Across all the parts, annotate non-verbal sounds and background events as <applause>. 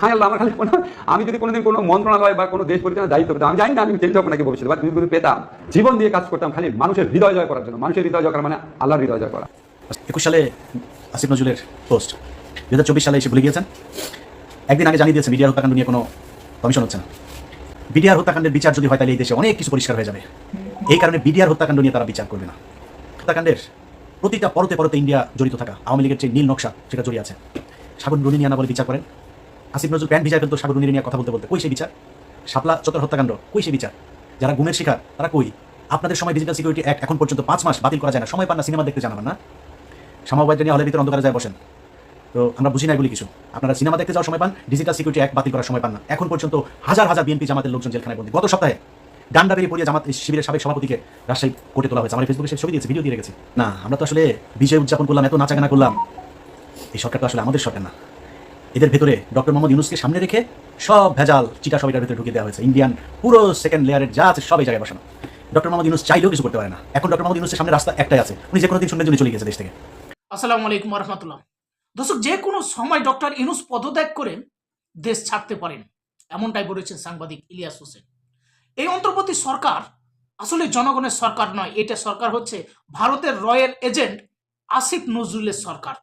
হ্যাঁ আল্লাহ আমার খালি মনে আমি যদি কোনোদিন কোনো মন্ত্রণালয় বা কোনো দেশ পরিচালনার দায়িত্ব পেতাম, আমি জানি না আমি চেঞ্জ হব নাকি ভবিষ্যতে বা যদি পেতাম, জীবন দিয়ে কাজ করতাম, খালি মানুষের হৃদয় জয় করার জন্য, মানুষের হৃদয় জয় করা মানে আল্লাহর হৃদয় জয় করা। একুশ সালে আসিফ নজরুলের পোস্ট দু হাজার চব্বিশ সালে এসে ভুলে গিয়েছেন? একদিন আগে জানিয়ে দিয়েছেন বিডিআর হত্যাকাণ্ড নিয়ে কোনো কমিশন হচ্ছে না। বিডিআর হত্যাকাণ্ডের বিচার যদি হয় তাহলে এই দেশে অনেক কিছু পরিষ্কার হয়ে যাবে। এই কারণে বিডিআর হত্যাকাণ্ড নিয়ে তারা বিচার করবে না। হত্যাকাণ্ডের প্রতিটা পরতে পরতে ইন্ডিয়া জড়িত থাকা, আওয়ামী লীগের যে নীল নকশা, সেটা জড়িয়ে আছে। সাগর নুরি নিয়ানা বলে বিচার করেন। আসিফ নজরুল প্যান্ট ভিজা ফেলতো সাগর নিয়ে কথা বলতে বলতে। কই সেই বিচার? শাপলা চত্বর হত্যাকাণ্ড, কই সেই বিচার? যারা গুমের শিকার, তারা কই? আপনাদের সময় ডিজিটাল সিকিউরিটি অ্যাক্ট এখন পর্যন্ত পাঁচ মাস বাতিল করা যায় না। সময় পান না, সিনেমা দেখতে জানাবেন না? সামাবাইটা নিয়ে হলের ভিতরে অন্ধকারে যায় বসেন। তো আমরা বুঝি না এগুলি কিছু। আপনারা সিনেমা দেখতে যাওয়ার সময় পান ডিজিটাল সিকিউরিটি অ্যাক্ট বাতিল করার সময় পান না। এখন পর্যন্ত হাজার হাজার বিএনপি জামাতের লোকজন জেলখানায় বন্দী। গত সপ্তাহে ডান্ডা বেরিয়ে পড়িয়ে জামাত শিবিরের সাবেক সভাপতিকে রাজশাহী কোর্টে তোলা হয়েছে। আমার ফেসবুকে সে ছবি দিয়েছে ভিডিও দিয়ে রেখেছি। না, আমরা তো আসলে বিজয় উদযাপন করলাম, এত নাচাগানা করলাম। এই সরকার তো আসলে আমাদের সরকার না। এদের ভেতরে ডক্টর মোহাম্মদ ইউনুসকে সামনে রেখে সব ভেজাল চিটা সবাইটার ভেতরে ঢুকিয়ে দেওয়া হয়েছে। ইন্ডিয়ান পুরো সেকেন্ড লেয়ারের যা আছে সব জায়গায় বসানো। ডক্টর মোহাম্মদ ইউনুস চাইলেও কিছু করতে পারে না। এখন ডক্টর মোহাম্মদ ইউনুসের সামনে রাস্তা একটাই আছে। উনি যে কোনো দিন শুনবেন চলে গেছে দেশ থেকে। আসসালামু আলাইকুম রহমতুল্লাহ দর্শক, যে কোনো সময় ডক্টর ইনুস পদত্যাগ করে দেশ ছাড়তে পারেন, এমনটাই বলেছেন সাংবাদিক ইলিয়াস হোসেন। এই অন্তর্বর্তী সরকার আসলে জনগণের সরকার নয়, এটা সরকার হচ্ছে ভারতের রয়্যাল এজেন্ট আসিফ নজরুলের সরকার।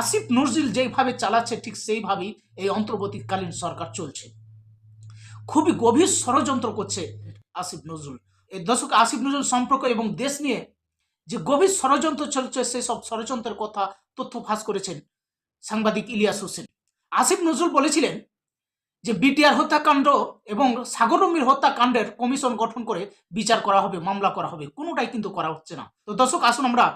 আসিফ নজরুল যেইভাবে চালাচ্ছে, ঠিক সেইভাবেই এই অন্তর্বর্তীকালীন সরকার চলছে। খুবই গভীর ষড়যন্ত্র করছে আসিফ নজরুল। এই দর্শক, আসিফ নজরুল সম্পর্ক এবং দেশ নিয়ে যে গভীর ষড়যন্ত্র চলছে সেই সব ষড়যন্ত্রের কথা তথ্য ফাঁস করেছেন সাংবাদিক ইলিয়াস হোসেন। আসিফ নজরুল বলেছিলেন যে, বিটিআর হত্যাকাণ্ড এবং সাগরমীর হত্যাকাণ্ডের কমিশন গঠন করে বিচার করা হবে, মামলা করা হবে, কোনোটাই কিন্তু করা হচ্ছে না। তো দর্শক, আসুন আমরা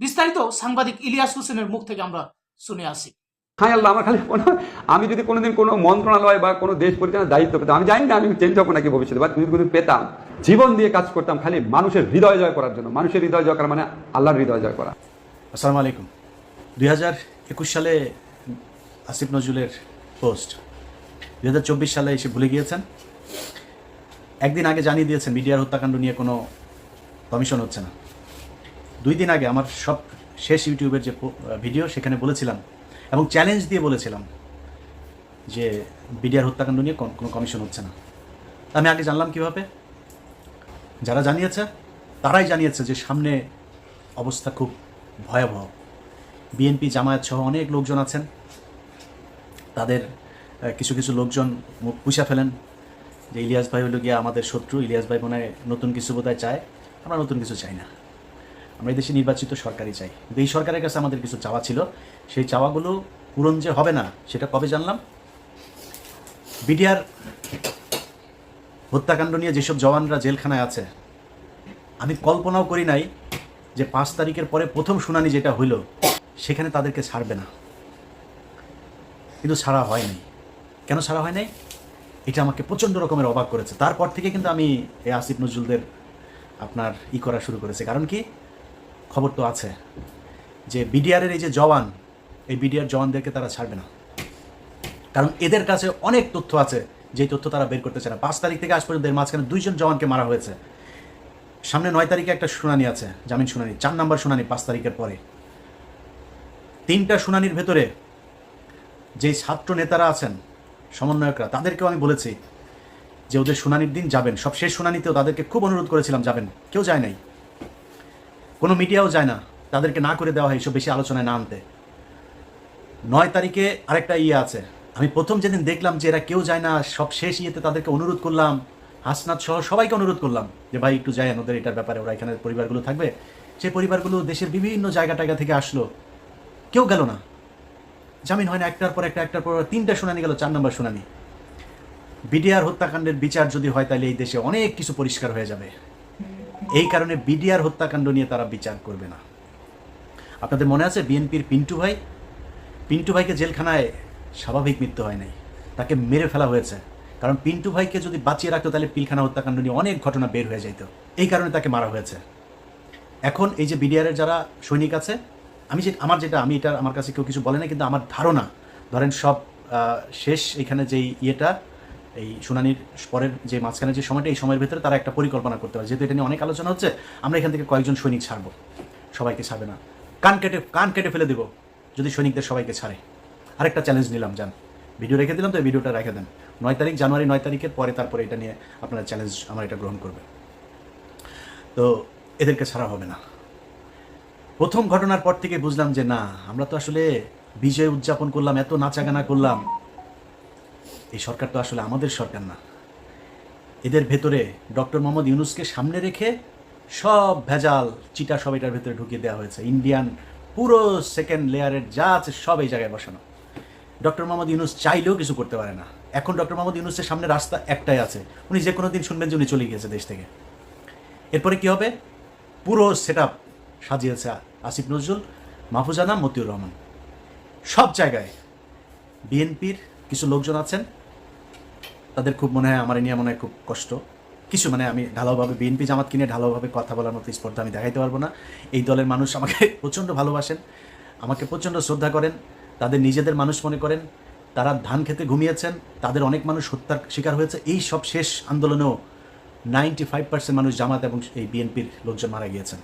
বিস্তারিত সাংবাদিক ইলিয়াস হোসেনের মুখ থেকে আমরা শুনে আসি। হ্যাঁ আল্লাহ আমার খালি মনে হয়, আমি যদি কোনোদিন কোনো মন্ত্রণালয় বা কোনো দেশ পরিচালনার দায়িত্ব পেতাম আমি জানি না আমি চেঞ্জ হব নাকি ভবিষ্যতে বা তুমি যদি পেতাম জীবন দিয়ে কাজ করতাম খালি মানুষের হৃদয় জয় করার জন্য মানুষের হৃদয় জয় করা মানে আল্লাহর হৃদয় জয় করা। আসসালামু আলাইকুম। দুই হাজার একুশ সালে আসিফ নজরুলের পোস্ট দুই হাজার চব্বিশ সালে এসে ভুলে গিয়েছেন। একদিন আগে জানিয়ে দিয়েছেন মিডিয়ার হত্যাকাণ্ড নিয়ে কোনো কমিশন হচ্ছে না। দুই দিন আগে আমার সব শেষ ইউটিউবের যে ভিডিও, সেখানে বলেছিলাম এবং চ্যালেঞ্জ দিয়ে বলেছিলাম যে বিডিআর হত্যাকাণ্ড নিয়ে কোনো কমিশন হচ্ছে না। আমি আগে জানলাম কীভাবে? যারা জানিয়েছে, তারাই জানিয়েছে যে সামনে অবস্থা খুব ভয়াবহ। বিএনপি, জামায়াত সহ অনেক লোকজন আছেন। তাদের কিছু কিছু লোকজন মুখ পুষা ফেলেন যে ইলিয়াস ভাই হলো গিয়ে আমাদের শত্রু, ইলিয়াস ভাই মনে নতুন কিছু বোধহয় চায়। আমরা নতুন কিছু চাই না। আমরা দেশে নির্বাচিত সরকারই চাই। কিন্তু এই সরকারের কাছে আমাদের কিছু চাওয়া ছিল। সেই চাওয়াগুলো পূরণ যে হবে না, সেটা কবে জানলাম? বিডিআর হত্যাকাণ্ড নিয়ে যেসব জওয়ানরা জেলখানায় আছে, আমি কল্পনাও করি নাই যে পাঁচ তারিখের পরে প্রথম শুনানি যেটা হইল, সেখানে তাদেরকে ছাড়বে না। কিন্তু ছাড়া হয়নি কেন ছাড়া হয় নাই? এটা আমাকে প্রচণ্ড রকমের অবাক করেছে। তারপর থেকে কিন্তু আমি এই আসিফ নজরুলদের আপনার ই করা শুরু করেছে। কারণ কি? খবর তো আছে যে বিডিআরের এই যে জওয়ান, এই বিডিআর জওয়ানদেরকে তারা ছাড়বে না। কারণ এদের কাছে অনেক তথ্য আছে যেই তথ্য তারা বের করতে চায় না। পাঁচ তারিখ থেকে আজ পর্যন্ত এর মাঝখানে দুইজন জওয়ানকে মারা হয়েছে। সামনে নয় তারিখে একটা শুনানি আছে, জামিন শুনানি, চার নম্বর শুনানি পাঁচ তারিখের পরে। তিনটা শুনানির ভেতরে যে ছাত্র নেতারা আছেন, সমন্বয়করা, তাদেরকেও আমি বলেছি যে ওদের শুনানির দিন যাবেন। সব শেষ শুনানিতেও তাদেরকে খুব অনুরোধ করেছিলাম, যাবেন। কেউ যায় নাই। কোনো মিডিয়াও যায় না। তাদেরকে না করে দেওয়া হয় এসব বেশি আলোচনায় না আনতে। নয় তারিখে আরেকটা ইয়ে আছে। আমি প্রথম যেদিন দেখলাম যে এরা কেউ যায় না, সব শেষ ইয়েতে তাদেরকে অনুরোধ করলাম। হাসনাথ সহ সবাইকে অনুরোধ করলাম যে, ভাই, একটু যায় ওদের এটার ব্যাপারে, ওরা এখানে পরিবারগুলো থাকবে। সেই পরিবারগুলো দেশের বিভিন্ন জায়গা টায়গা থেকে আসলো। কেউ গেল না। জামিন হয় না, একটার পর একটা, একটার পর তিনটা শুনানি গেল, চার নম্বর শুনানি। বিডিআর হত্যাকাণ্ডের বিচার যদি হয়, তাহলে এই দেশে অনেক কিছু পরিষ্কার হয়ে যাবে। এই কারণে বিডিআর হত্যাকাণ্ড নিয়ে তারা বিচার করবে না। আপনাদের মনে আছে বিএনপির পিন্টু ভাই? পিন্টু ভাইকে জেলখানায় স্বাভাবিক মৃত্যু হয় নাই। তাকে মেরে ফেলা হয়েছে। কারণ পিন্টু ভাইকে যদি বাঁচিয়ে রাখতো তাহলে পিলখানা হত্যাকাণ্ড নিয়ে অনেক ঘটনা বের হয়ে যেত এই কারণে তাকে মারা হয়েছে। এখন এই যে বিডিআরের যারা সৈনিক আছে, আমি যে আমার যেটা আমি এটা আমার কাছে কেউ কিছু বলে না কিন্তু আমার ধারণা, ধরেন সব শেষ এখানে যেই ইয়েটা এই শুনানির পরের যে মাঝখানে যে সময়টা, এই সময়ের ভেতরে তারা একটা পরিকল্পনা করতে পারে। যেহেতু এটা নিয়ে অনেক আলোচনা হচ্ছে, আমরা এখান থেকে কয়েকজন সৈনিক ছাড়বো। সবাইকে ছাড়বে না। কান কেটে কান কেটে ফেলে দেবো, যদি সৈনিকদের সবাইকে ছাড়ে। আরেকটা চ্যালেঞ্জ নিলাম যান ভিডিও রেখে দিলাম, তো এই ভিডিওটা রেখে দেন। নয় তারিখ, জানুয়ারি নয় তারিখের পরে তারপরে এটা নিয়ে আপনারা চ্যালেঞ্জ আমার এটা গ্রহণ করবে। তো এদেরকে ছাড়া হবে না। প্রথম ঘটনার পর থেকে বুঝলাম যে না, আমরা তো আসলে বিজয় উদযাপন করলাম, এত নাচাগানা করলাম। এই সরকার তো আসলে আমাদের সরকার না। এদের ভেতরে ডক্টর মোহাম্মদ ইউনুসকে সামনে রেখে সব ভেজাল চিটা সব এটার ভেতরে ঢুকিয়ে দেওয়া হয়েছে। ইন্ডিয়ান পুরো সেকেন্ড লেয়ারের যা আছে সব এই জায়গায় বসানো। ডক্টর মোহাম্মদ ইউনুস চাইলেও কিছু করতে পারে না। এখন ডক্টর মোহাম্মদ ইউনুসের সামনে রাস্তা একটাই আছে। উনি যে কোনো দিন শুনবেন যে উনি চলে গিয়েছে দেশ থেকে। এরপরে কি হবে? পুরো সেট আপ সাজিয়েছে আসিফ নজরুল মাহফুজানা মতিউর রহমান। সব জায়গায় বিএনপির কিছু লোকজন আছেন। তাদের খুব মনে হয় আমার নিয়ে মনে হয় খুব কষ্ট। কিছু মানে আমি ঢালাওভাবে বিএনপি জামাত কিনে ঢালাওভাবে কথা বলার মতো স্পর্ধা আমি দেখাইতে পারব না। এই দলের মানুষ আমাকে <laughs> প্রচণ্ড ভালোবাসেন, আমাকে প্রচণ্ড শ্রদ্ধা করেন, তাদের নিজেদের মানুষ মনে করেন, তারা ধান খেতে ঘুমিয়েছেন, তাদের অনেক মানুষ হত্যার শিকার হয়েছে। এই সব শেষ আন্দোলনেও নাইনটি ফাইভ পার্সেন্ট মানুষ জামাত এবং এই বিএনপির লোকজন মারা গিয়েছেন,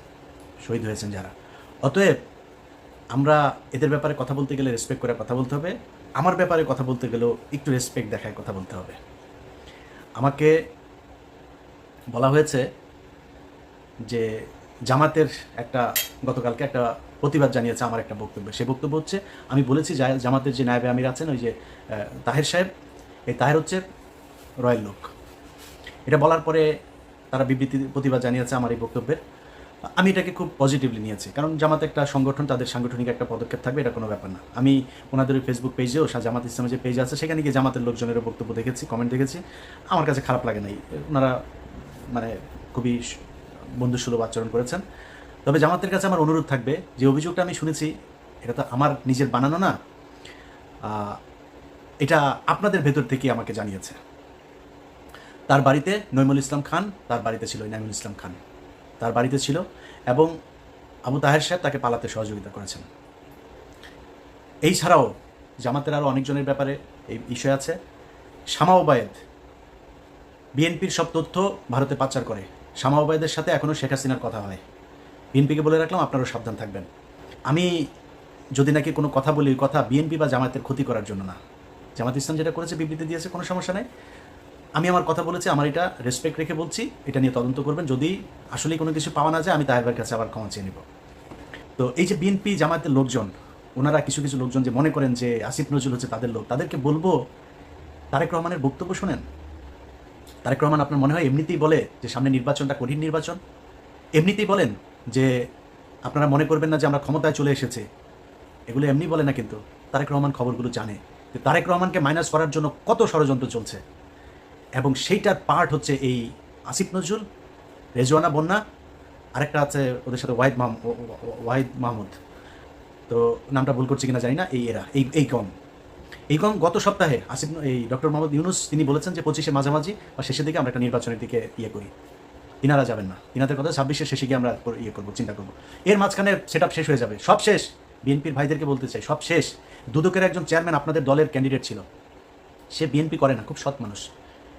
শহীদ হয়েছেন যারা। অতএব আমরা এদের ব্যাপারে কথা বলতে গেলে রেসপেক্ট করে কথা বলতে হবে। আমার ব্যাপারে কথা বলতে গেলেও একটু রেসপেক্ট দেখায় কথা বলতে হবে। আমাকে বলা হয়েছে যে জামাতের একটা, গতকালকে একটা প্রতিবাদ জানিয়েছে আমার একটা বক্তব্য। সে বক্তব্য হচ্ছে, আমি বলেছি জামাতের যে নায়বে আমির আছেন, ওই যে তাহের সাহেব, এই তাহের হচ্ছে রয়্যাল লোক। এটা বলার পরে তারা বিবৃতি, প্রতিবাদ জানিয়েছে আমার এই বক্তব্যের। আমি এটাকে খুব পজিটিভলি নিয়েছি। কারণ জামাত একটা সংগঠন, তাদের সাংগঠনিক একটা পদক্ষেপ থাকবে, এটা কোনো ব্যাপার না। আমি ওনাদের ফেসবুক পেজেও জামাত ইসলামের যে পেজ আছে, সেখানে গিয়ে জামাতের লোকজনেরও বক্তব্য দেখেছি কমেন্ট দেখেছি। আমার কাছে খারাপ লাগে নাই। ওনারা মানে খুবই বন্ধুসুলভ আচরণ করেছেন। তবে জামাতের কাছে আমার অনুরোধ থাকবে, যে অভিযোগটা আমি শুনেছি, এটা তো আমার নিজের বানানো না এটা আপনাদের ভেতর থেকে আমাকে জানিয়েছে। তার বাড়িতে নৈমুল ইসলাম খান, তার বাড়িতে ছিল নাইমুল ইসলাম খান। তার বাড়িতে ছিল এবং আবু তাহের সাহেব তাকে পালাতে সহযোগিতা করেছেন। এই ছাড়াও জামাতের আরও অনেকজনের ব্যাপারে এই বিষয় আছে। শামা ওবায়েদ, বিএনপির সব তথ্য ভারতে পাচার করে। শামা ওবায়েদের সাথে এখনও শেখ হাসিনার কথা হয়। বিএনপিকে বলে রাখলাম আপনারাও সাবধান থাকবেন। আমি যদি নাকি কোনো কথা বলি, কথা বিএনপি বা জামাতের ক্ষতি করার জন্য না। জামাত ইসলাম যেটা করেছে, বিবৃতি দিয়েছে, কোনো সমস্যা নেই। আমি আমার কথা বলেছি, আমার এটা রেসপেক্ট রেখে বলছি, এটা নিয়ে তদন্ত করবেন। যদি আসলেই কোনো কিছু পাওয়া না যায়, আমি তাহের কাছে আবার ক্ষমা চেয়ে নেব। তো এই যে বিএনপি জামাতের লোকজন, ওনারা কিছু কিছু লোকজন যে মনে করেন যে আসিফ নজরুল হচ্ছে তাদের লোক, তাদেরকে বলব, তারেক রহমানের বক্তব্য শোনেন। তারেক রহমান আপনার মনে হয় এমনিতেই বলে যে সামনে নির্বাচনটা কঠিন নির্বাচন? এমনিতেই বলেন যে আপনারা মনে করবেন না যে আমরা ক্ষমতায় চলে এসেছে। এগুলো এমনি বলে না কিন্তু, তারেক রহমান খবরগুলো জানে। যে তারেক রহমানকে মাইনাস করার জন্য কত ষড়যন্ত্র চলছে? এবং সেইটার পার্ট হচ্ছে এই আসিফ নজরুল, রেজওয়ানা বন্যা আরেকটা আছে ওদের সাথে ওয়াহিদ মাহমুদ ওয়াহিদ মাহমুদ। তো নামটা ভুল করছি কিনা জানি না, এই এরা, এই এই কম। এই কম গত সপ্তাহে আসিফ এই ডক্টর মোহাম্মদ ইউনুস তিনি বলেছেন যে পঁচিশে মাঝামাঝি বা শেষের দিকে আমরা একটা নির্বাচনের দিকে ইয়ে করি। ইনারা যাবেন না। ইনাদের কথা ছাব্বিশের শেষে গিয়ে আমরা ইয়ে করব, চিন্তা করব। এর মাঝখানে সেট শেষ হয়ে যাবে। সব শেষ। বিএনপির ভাইদেরকে বলতে চাই, সব শেষ। দুদকের একজন চেয়ারম্যান আপনাদের দলের ক্যান্ডিডেট ছিল। সে বিএনপি করে না, খুব সৎ মানুষ।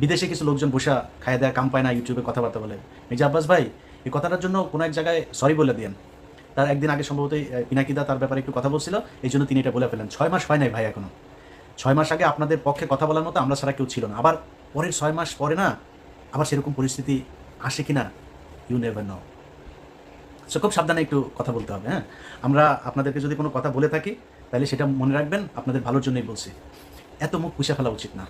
বিদেশে কিছু লোকজন বসা খায় দেয়া কাম পায় না ইউটিউবে কথাবার্তা বলে। মির্জা আব্বাস ভাই, এই কথাটার জন্য কোনো এক জায়গায় সরি বলে দিয়েন তার একদিন আগে সম্ভবত পিনাকিদা তার ব্যাপারে একটু কথা বলছিল, এই জন্য তিনি এটা বলে ফেলেন। ছয় মাস হয় নাই ভাই এখনও। ছয় মাস আগে আপনাদের পক্ষে কথা বলার মতো আমরা ছাড়া কেউ ছিল না। আবার পরের ছয় মাস পরে না, আবার সেরকম পরিস্থিতি আসে কিনা ইউ নেভার নো সো খুব সাবধানে একটু কথা বলতে হবে হ্যাঁ? আমরা আপনাদেরকে যদি কোনো কথা বলে থাকি, তাহলে সেটা মনে রাখবেন, আপনাদের ভালোর জন্যই বলছি। এত মুখ পুষে ফেলা উচিত না।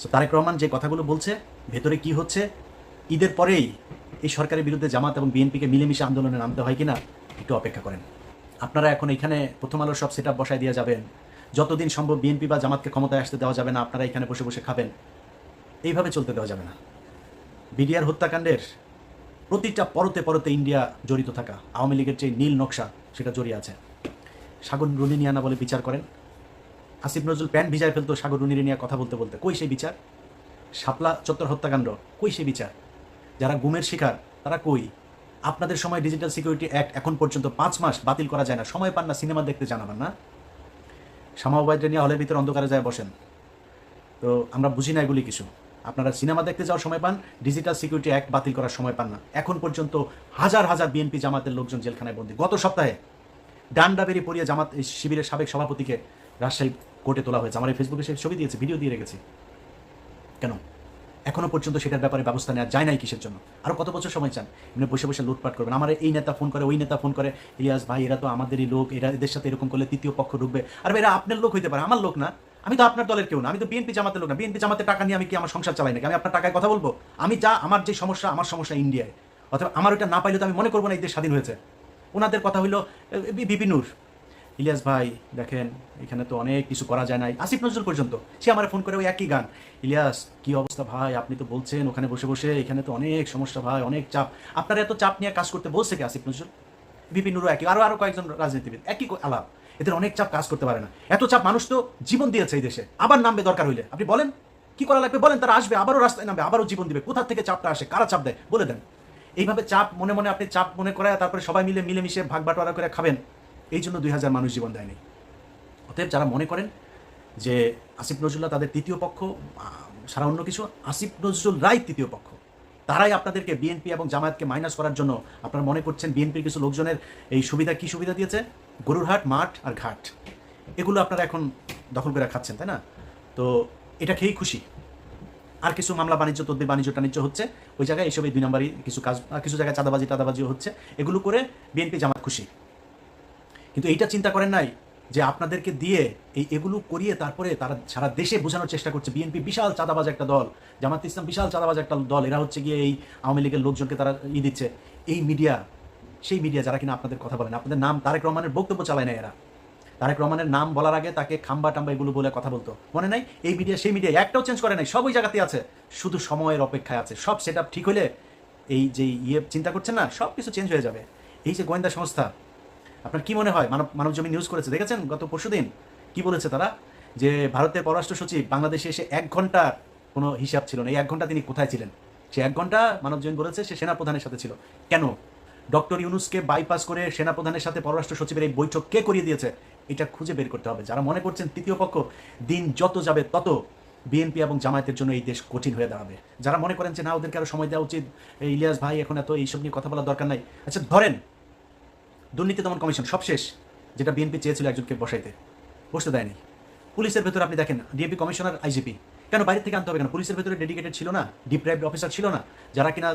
সো তারেক রহমান যে কথাগুলো বলছে, ভেতরে কি হচ্ছে? ঈদের পরেই এই সরকারের বিরুদ্ধে জামাত এবং বিএনপিকে মিলেমিশে আন্দোলনে নামতে হয় কিনা একটু অপেক্ষা করেন। আপনারা এখন এখানে প্রথম আলোর সব সেট বসায় দিয়ে যাবেন। যতদিন সম্ভব বিএনপি বা জামাতকে ক্ষমতায় আসতে দেওয়া যাবে না, আপনারা এখানে বসে বসে খাবেন। এইভাবে চলতে দেওয়া যাবে না। বিডিআর হত্যাকাণ্ডের প্রতিটা পরতে পরতে ইন্ডিয়া জড়িত থাকা, আওয়ামী লীগের যে নীল নকশা, সেটা জড়িয়ে আছে। সাগর রুনিনিয়ানা বলে বিচার করেন। আসিফ নজরুল প্যান্ট ভিজায় ফেলতো সাগর রুনিরিনিয়া কথা বলতে বলতে। কই সেই বিচার? শাপলা চত্বর হত্যাকাণ্ড, কই সে বিচার? যারা গুমের শিকার, তারা কই? আপনাদের সময় ডিজিটাল সিকিউরিটি অ্যাক্ট এখন পর্যন্ত পাঁচ মাস বাতিল করা যায় না। সময় পান না, সিনেমা দেখতে জানাবেন, না? শ্যামাবাইটা নিয়ে হলের ভিতরে অন্ধকারে যায়, বসেন। তো আমরা বুঝি না এগুলি কিছু। আপনারা সিনেমা দেখতে যাওয়ার সময় পান ডিজিটাল সিকিউরিটি অ্যাক্ট বাতিল করার সময় পান না। এখন পর্যন্ত হাজার হাজার বিএনপি জামাতের লোকজন জেলখানায় বন্দী। গত সপ্তাহে ডান্ডা বেরিয়ে পড়িয়ে জামাত শিবিরের সাবেক সভাপতিকে রাজশাহী কোর্টে তোলা হয়েছে। আমার এই ফেসবুকে সে ছবি দিয়েছে ভিডিও দিয়ে রেখেছি। কেন? এখনও পর্যন্ত সেটার ব্যাপারে ব্যবস্থা নেওয়া যায় নাই কিসের জন্য? আরও কত বছর সময় চান? এমনি বসে বসে লুটপাট করবেন। আমার এই নেতা ফোন করে, ওই নেতা ফোন করে, ইলিয়াস ভাই, এরা তো আমাদেরই লোক, এরা এদের সাথে এরকম করলে তৃতীয় পক্ষ ঢুকবে। আর এরা আপনার লোক হইতে পারে, আমার লোক না। আমি তো আপনার দলের কেউ না, আমি তো বিএনপি জামাতের লোক না। বিএনপি জামাতের টাকা নিয়ে আমি কি আমার সংসার চালাই নাকি? আমি আপনার টাকায় কথা বলব? আমি যা, আমার যে সমস্যা, আমার সমস্যা ইন্ডিয়ায়। অথবা আমার ওটা না পাইলে তো আমি মনে করব না এই দেশ স্বাধীন হয়েছে। ওনাদের কথা হইল বিপিনুর ইলিয়াস ভাই, দেখেন, এখানে তো অনেক কিছু করা যায় নাই। আসিফ নজরুল পর্যন্ত, সে আমার ফোন করে ওই একই গান। ইলিয়াস, কি অবস্থা ভাই? আপনি তো বলছেন, ওখানে বসে বসে এখানে তো অনেক সমস্যা ভাই, অনেক চাপ। আপনারা এত চাপ নিয়ে কাজ করতে বলছে কি আসিফ নজরুল? বিপিনুরও একই আরও আরও কয়েকজন রাজনীতিবিদ, একই আলাপ। এদের অনেক চাপ কাজ করতে পারে না। এত চাপ মানুষ তো জীবন দিয়েছে এই দেশে, আবার নামবে দরকার হইলে। আপনি বলেন, কি করা লাগবে? বলেন, তারা আসবে, আবারও রাস্তায় নামবে, আবারও জীবন দিবে। কোথা থেকে চাপটা আসে? কারা চাপ দেয়? বলে দেন। এইভাবে চাপ, মনে মনে আপনি চাপ মনে করায়, তারপরে সবাই মিলে মিলেমিশে ভাগ বাটোয়ারা করে খাবেন। এই জন্য দুই হাজার মানুষ জীবন দেয়নি। অতএব যারা মনে করেন যে আসিফ নজরুল্লাহ তাদের তৃতীয় পক্ষ সারা অন্য কিছু, আসিফ নজরুল রায় তৃতীয় পক্ষ। তারাই আপনাদেরকে বিএনপি এবং জামায়াতকে মাইনাস করার জন্য আপনারা মনে করছেন বিএনপির কিছু লোকজনের এই সুবিধা কি সুবিধা দিয়েছে? গরুরহাট, মাঠ আর ঘাট। এগুলো আপনারা এখন দখল করে খাচ্ছেন, তাই না? তো এটা খেয়েই খুশি। আর কিছু মামলা বাণিজ্য, তদ্বির বাণিজ্য টাণিজ্য হচ্ছে। ওই জায়গায় এইসব এই দুই নম্বরই কিছু কাজ, কিছু জায়গায় চাঁদাবাজি, টাদাবাজিও হচ্ছে। এগুলো করে বিএনপি জামাত খুশি। কিন্তু এইটা চিন্তা করেন নাই যে আপনাদেরকে দিয়ে এই এগুলো করিয়ে তারপরে তারা সারা দেশে বোঝানোর চেষ্টা করছে। বিএনপি বিশাল চাঁদাবাজ একটা দল, জামাত ইসলাম বিশাল চাঁদাবাজ একটা দল, এরা হচ্ছে গিয়ে এই আওয়ামী লীগের লোকজনকে তারা ই দিচ্ছে। এই মিডিয়া, সেই মিডিয়া যারা কিনা আপনাদের কথা বলেন আপনাদের নাম তারেক রহমানের বক্তব্য চালায় না এরা। তারেক রহমানের নাম বলার আগে তাকে খাম্বা টাম্বা এগুলো বলে কথা বলতো। মনে নাই? এই মিডিয়া, সেই মিডিয়া একটাও চেঞ্জ করে নাই, সব ওই জায়গাতে আছে। শুধু সময়ের অপেক্ষায় আছে। সব সেট ঠিক হলে এই যে ইয়ে চিন্তা করছেন না সব কিছু চেঞ্জ হয়ে যাবে। এই যে গোয়েন্দা সংস্থা আপনার কি মনে হয়? মানব মানব জমি নিউজ করেছে, দেখেছেন গত পরশুদিন? কি বলেছে তারা? যে ভারতের পররাষ্ট্র সচিব বাংলাদেশে এসে এক ঘণ্টার কোনো হিসাব ছিল না। এই এক ঘণ্টা তিনি কোথায় ছিলেন? সে এক ঘণ্টা মানব জমিন বলেছে, সে সেনাপ্রধানের সাথে ছিল। কেন? ডক্টর ইউনুসকে বাইপাস করে সেনাপ্রধানের সাথে পররাষ্ট্র সচিবের এই বৈঠক কে করিয়ে দিয়েছে? এটা খুঁজে বের করতে হবে। যারা মনে করছেন তৃতীয় পক্ষ, দিন যত যাবে তত বিএনপি এবং জামায়াতের জন্য এই দেশ কঠিন হয়ে দাঁড়াবে। যারা মনে করেন যে না, ওদেরকে আরও সময় দেওয়া উচিত ইলিয়াস ভাই এখন এত এইসব নিয়ে কথা বলার দরকার নাই। আচ্ছা ধরেন দুর্নীতি দমন কমিশন, সব শেষ, যেটা বিএনপি চেয়েছিল একজনকে বসাইতে। বসতে দেয়নি। পুলিশের ভেতরে আপনি দেখেন, ডিএপি কমিশনার, আইজিপি। কেন বাইরে থেকে আনতে হবে কেন? পুলিশের ভেতরে ডেডিকেটেড ছিল না? ডিপ্রাইভড অফিসার ছিল না? যারা কিনা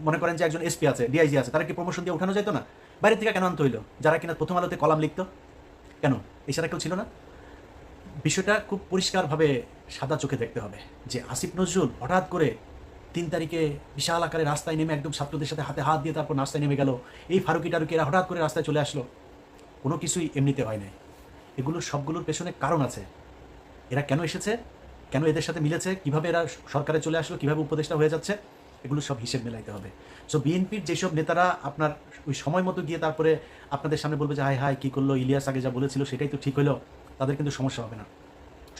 মনে করেন যে একজন এসপি আছে ডিআইজি আছে, তারা কি প্রমোশন দিয়ে উঠানো যেত না? বাইরে থেকে কেন আনতে হইল? যারা কিনা প্রথম আলোতে কলাম লিখত? কেন? এছাড়া কেউ ছিল না? বিষয়টা খুব পরিষ্কারভাবে সাদা চোখে দেখতে হবে যে আসিফ নজরুল হঠাৎ করে তিন তারিখে বিশাল আকারে রাস্তায় নেমে একদম ছাত্রদের সাথে হাতে হাত দিয়ে তারপর রাস্তায় নেমে গেল। এই ফারুকি টারুকি এরা হঠাৎ করে রাস্তায় চলে আসলো। কোনো কিছুই এমনিতে হয় নাই। এগুলো সবগুলোর পেছনে কারণ আছে। এরা কেন এসেছে? কেন এদের সাথে মিলেছে? কীভাবে এরা সরকারে চলে আসলো? কীভাবে উপদেষ্টা হয়ে যাচ্ছে? এগুলো সব হিসেব মেলাইতে হবে। সো বিএনপির যেসব নেতারা আপনার ওই সময় মতো গিয়ে তারপরে আপনাদের সামনে বলবে যে হাই হাই কী করল? ইলিয়াস আগে যা বলেছিল সেটাই তো ঠিক হলো। তাদের কিন্তু সমস্যা হবে না।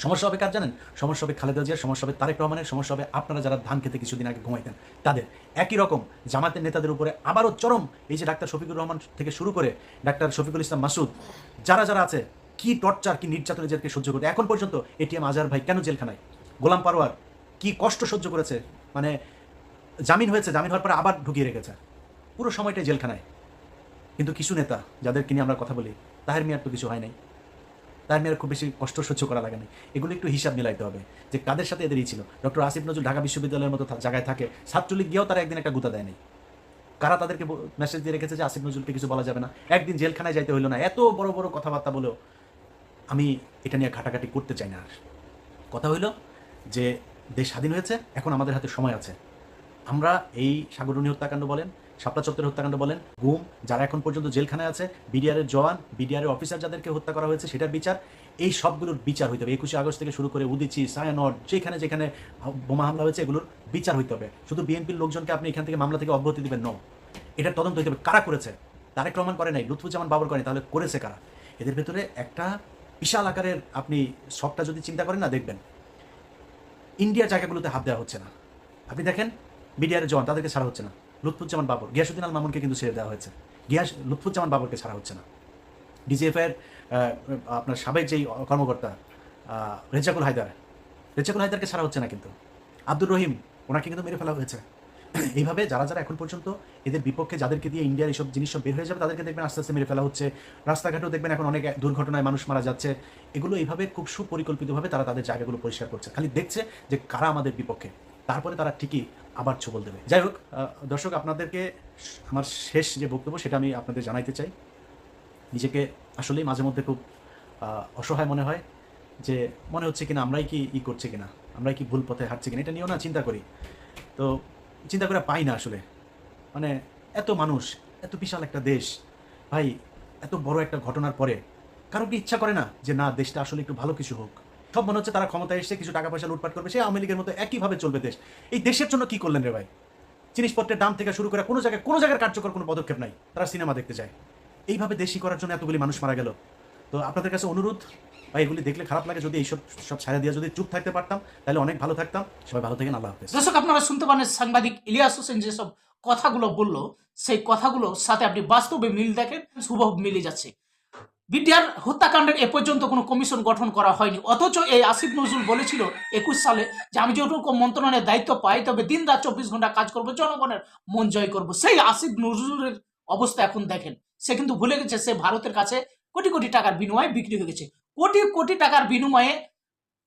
সমস্যা হবে কার জানেন? সমস্যা হবে খালেদা জিয়ার, সমস্যা হবে তারেক রহমানের, সমস্যা হবে আপনারা যারা ধান খেতে কিছুদিন আগে ঘুমাইতেন, তাদের। একই রকম জামাতের নেতাদের উপরে আবারও চরম এই যে ডাক্তার শফিকুর রহমান থেকে শুরু করে ডাক্তার শফিকুল ইসলাম মাসুদ, যারা যারা আছে, কি টর্চার, কি নির্যাতন এদেরকে সহ্য করতে এখন পর্যন্ত এটিএম আজহার ভাই কেন জেলখানায়? গোলাম পারোয়ার কি কষ্ট সহ্য করেছে? মানে জামিন হয়েছে, জামিন হওয়ার পরে আবার ঢুকিয়ে রেখেছে। পুরো সময়টাই জেলখানায়। কিন্তু কিছু নেতা, যাদেরকে নিয়ে আমরা কথা বলি, তাহের মিয়ার তো কিছু হয় নাই। তার মেয়ের খুব বেশি কষ্ট সহ্য করা লাগে না। এগুলো একটু হিসাব মিলাইতে হবে যে কাদের সাথে এদেরই ছিল। ডক্টর আসিফ নজরুল ঢাকা বিশ্ববিদ্যালয়ের মতো জায়গায় থাকে। ছাত্রলীগ গিয়েও তারা একদিন একটা গুতা দেয়নি। কারা তাদেরকে মেসেজ দিয়ে রেখেছে যে আসিফ নজরুলকে কিছু বলা যাবে না? একদিন জেলখানায় যাইতে হইল না। এত বড় বড় কথাবার্তা বলেও আমি এটা নিয়ে ঘাটাঘাটি করতে চাই না আর। কথা হইল যে দেশ স্বাধীন হয়েছে, এখন আমাদের হাতে সময় আছে। আমরা এই সাগরণী হত্যাকাণ্ড বলেন শাপলা চত্বরের হত্যাকাণ্ড বলেন। গুম, যারা এখন পর্যন্ত জেলখানায় আছে, বিডিআরের জওয়ান, বিডিআরের অফিসার যাদেরকে হত্যা করা হয়েছে, সেটার বিচার। এই সবগুলোর বিচার হইতে হবে। একুশে আগস্ট থেকে শুরু করে উদিচি সায়ানট যেখানে যেখানে বোমা হামলা হয়েছে, এগুলোর বিচার হইতে হবে। শুধু বিএনপির লোকজনকে আপনি এখান থেকে মামলা থেকে অব্যাহতি দিবেন ন এটা তদন্ত হইতে হবে। কারা করেছে? তারেক রহমান করে নাই, লুৎফুজ্জামান বাবর করে তাহলে করেছে কারা? এদের ভেতরে একটা বিশাল আকারের আপনি সবটা যদি চিন্তা করেন না, দেখবেন। ইন্ডিয়ার জায়গাগুলোতে হাত দেওয়া হচ্ছে না। আপনি দেখেন বিডিআর জওয়ান, তাদেরকে ছাড়া হচ্ছে না। লুৎফুজ্জামান বাবর, গিয়াসুদ্দিন আল মামুনকে কিন্তু ছেড়ে দেওয়া হয়েছে। গিয়াস, লুৎফুজ্জামান বাবরকে ছাড়া হচ্ছে না। ডিজিএফ এর আপনার সাবেক যেই কর্মকর্তা রেজাকুল হায়দার রেজাকুল হায়দারকে ছাড়া হচ্ছে না কিন্তু। আব্দুর রহিম, ওনাকে কিন্তু মেরে ফেলা হয়েছে। এইভাবে যারা যারা এখন পর্যন্ত এদের বিপক্ষে যাদেরকে দিয়ে ইন্ডিয়ার এইসব জিনিস সব বের হয়ে যাবে, তাদেরকে দেখবেন আস্তে আস্তে মেরে ফেলা হচ্ছে। রাস্তাঘাটেও দেখবেন এখন অনেক দুর্ঘটনায় মানুষ মারা যাচ্ছে। এগুলো এইভাবে খুব সুপরিকল্পিতভাবে তারা তাদের জায়গাগুলো পরিষ্কার করছে। খালি দেখছে যে কারা আমাদের বিপক্ষে। তারপরে তারা ঠিকই আবার ছবল দেবে। যাই হোক দর্শক, আপনাদেরকে আমার শেষ যে বক্তব্য, সেটা আমি আপনাদের জানাইতে চাই। নিজেকে আসলেই মাঝে মধ্যে খুব অসহায় মনে হয় যে মনে হচ্ছে কিনা আমরাই কি ই করছি কিনা, আমরাই কি ভুল পথে হাঁটছি কিনা, এটা নিয়েও না চিন্তা করি। তো চিন্তা করে পাই না আসলে। মানে এত মানুষ, এত বিশাল একটা দেশ, ভাই, এত বড় একটা ঘটনার পরে কারও কি ইচ্ছা করে না যে না, দেশটা আসলে একটু ভালো কিছু হোক? সব মনে হচ্ছে তারা ক্ষমতায় এসে কিছু টাকা পয়সা লুটপাট করবে। সে আওয়ামী লীগের মতো একইভাবে চলবে দেশ। এই দেশের জন্য কি করলেন রে ভাই? জিনিসপত্রের দাম থেকে শুরু করে কোনো জায়গায় কোনো জায়গার কার্যকর কোনো পদক্ষেপ নাই। তারা সিনেমা দেখতে যায়। এইভাবে দেশি করার জন্য এতগুলি মানুষ মারা গেল। তো আপনাদের কাছে অনুরোধ, ভাই, এগুলি দেখলে খারাপ লাগে। যদি এইসব সব ছাড়া দিয়ে যদি চুপ থাকতে পারতাম, তাহলে অনেক ভালো থাকতাম। সবাই ভালো থাকেন, আল্লাহ হাফেজ। দর্শক, আপনারা শুনতে পারেন সাংবাদিক ইলিয়াস হোসেন যেসব কথাগুলো বলল, সেই কথাগুলোর সাথে আপনি বাস্তবে মিল দেখেন সুবহ মিলে যাচ্ছে। বিডিআর হত্যাকাণ্ডের এ পর্যন্ত কোনো কমিশন গঠন করা হয়নি। অথচ এই আসিফ নজরুল বলেছিল একুশ সালে যে আমি যেটুকু মন্ত্রণালয়ের দায়িত্ব পাই, তবে দিন রাত চব্বিশ ঘণ্টা কাজ করব, জনগণের মন জয় করব। সেই আসিফ নজরুলের অবস্থা এখন দেখেন। সে কিন্তু ভুলে গেছে, সে ভারতের কাছে কোটি কোটি টাকার বিনিময়ে বিক্রি হয়ে গেছে। কোটি কোটি টাকার বিনিময়ে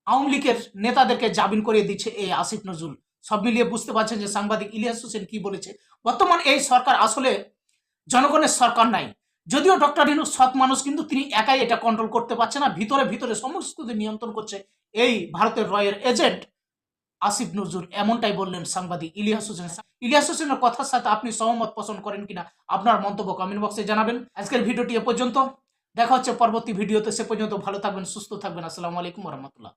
আওয়ামী লীগের নেতাদেরকে জামিন করিয়ে দিচ্ছে এই আসিফ নজরুল। সব মিলিয়ে বুঝতে পারছেন যে সাংবাদিক ইলিয়াস হোসেন কি বলেছে। বর্তমান এই সরকার আসলে জনগণের সরকার নাই। যদিও ডক্টর ইনু সৎ মানুষ, কিন্তু তিনি একাই এটা কন্ট্রোল করতে পারছে না। ভিতরে ভিতরে সমস্ত নিয়ন্ত্রণ করছে এই ভারতের রয়ের এজেন্ট আসিফ নজরুল। এমনটাই বললেন সাংবাদিক ইলিয়াস হোসেন। ইলিয়াস হোসেনের কথার সাথে আপনি সহমত পোষণ করেন কিনা, আপনার মন্তব্য কমেন্ট বক্সে জানাবেন। আজকের ভিডিওটি এ পর্যন্ত। দেখা হচ্ছে পরবর্তী ভিডিওতে। সে পর্যন্ত ভালো থাকবেন, সুস্থ থাকবেন। আসসালামু আলাইকুম রহমতুল্লাহ।